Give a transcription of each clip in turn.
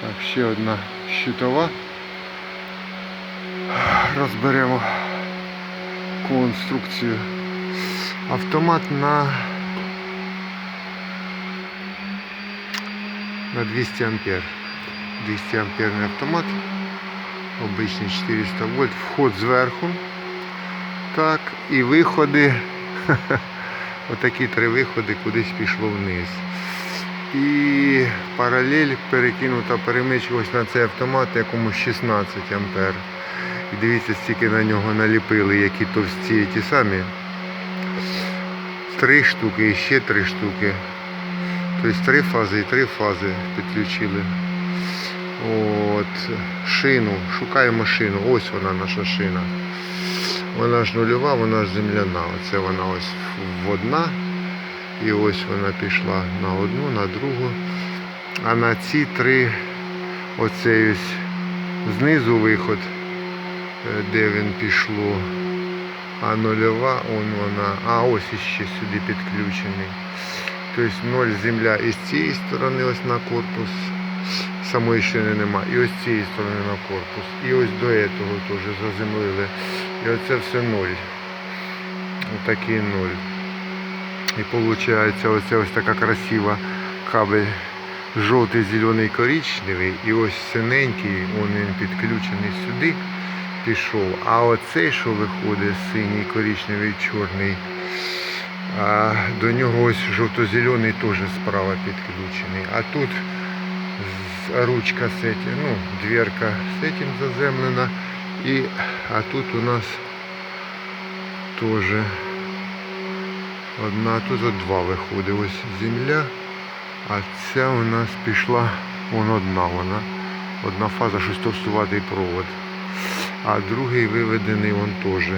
Так, ще одна щитова. Розберемо конструкцію. Автомат на, на 200 ампер. 200 амперний автомат. Обичний 400 вольт. Вход зверху. Так, і виходи. Отакі три виходи кудись пішло вниз. І паралель перекинута перемичка ось на цей автомат, якому 16 ампер. І дивіться, стільки на нього наліпили, які товсті ті самі. Три штуки і ще три штуки. Тобто три фази і три фази підключили. От, шину, шукаємо шину. Ось вона наша шина. Вона ж нульова, вона ж земляна. Оце вона ось водна. І ось вона пішла на одну, на другу. А на ці три оцей ось знизу виход, е, де він пішло. А нульова, он вона. А ось іще сюди підключений. Тобто ноль земля і з цієї сторони ось на корпус. Самої шини нема. І ось цієї сторони на корпус. І ось до цього теж заземлили. І оце все ноль. Отакий ноль. І виходить оце ось така красива кабель жовтий, зелений, коричневий. І ось синенький, він підключений сюди пішов. А оцей, що виходить, синій, коричневий, чорний, а до нього ось жовто-зелений теж справа підключений. А тут ручка з этим, ну, дверка з этим заземлена. І, а тут у нас теж одна, тут от два виходить. Ось земля, а ця у нас пішла, вон одна вона. Одна фаза шестовстуватий провод. А другий виведений вон теж.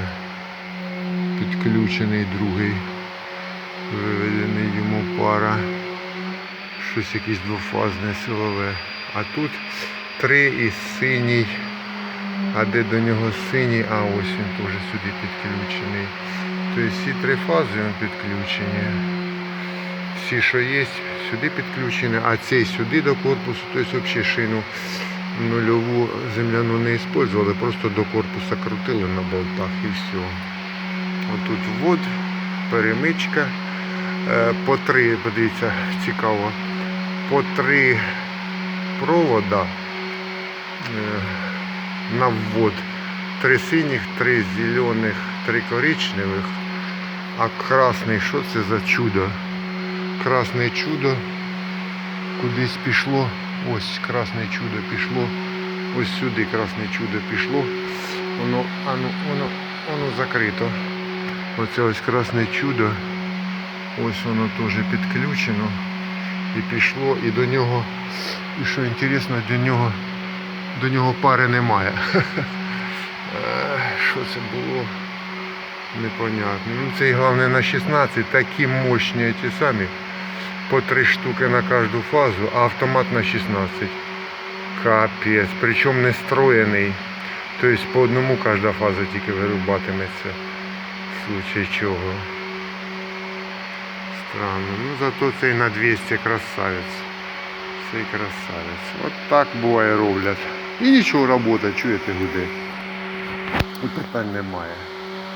Підключений другий. Виведений йому пара. Щось якесь двофазне силове. А тут три і синій. А де до нього синій, а ось він теж сюди підключений. Тобто всі три фази підключені. Всі, що є, сюди підключені, а цей сюди до корпусу, тобто взагалі шину нульову земляну не використовували, просто до корпуса крутили на болтах і все. Отут ввод, перемичка. Е, По три, подивіться, цікаво, по три провода е, на ввод. Три синіх, три зелених, три коричневих. А красний, що це за чудо? Красне чудо кудись пішло. Ось красне чудо пішло. Ось сюди красне чудо пішло. Воно, ану, воно, воно закрито. Оце ось красне чудо. Ось воно теж підключено. І пішло, і до нього, і що інтересно, до нього, до нього пари немає. Е, Що це було? Непонятно. Ну це і головне на 16, такі мощні ті самі. По три штуки на кожну фазу, а автомат на 16. Капець. Причому не строєний. Тобто по одному кожна фаза тільки вирубатиметься. В случае чого. Странно. Ну зато цей на 200 красавець. Цей красавець. От так буває роблять. І нічого робота, чуєте гуде. Питань немає.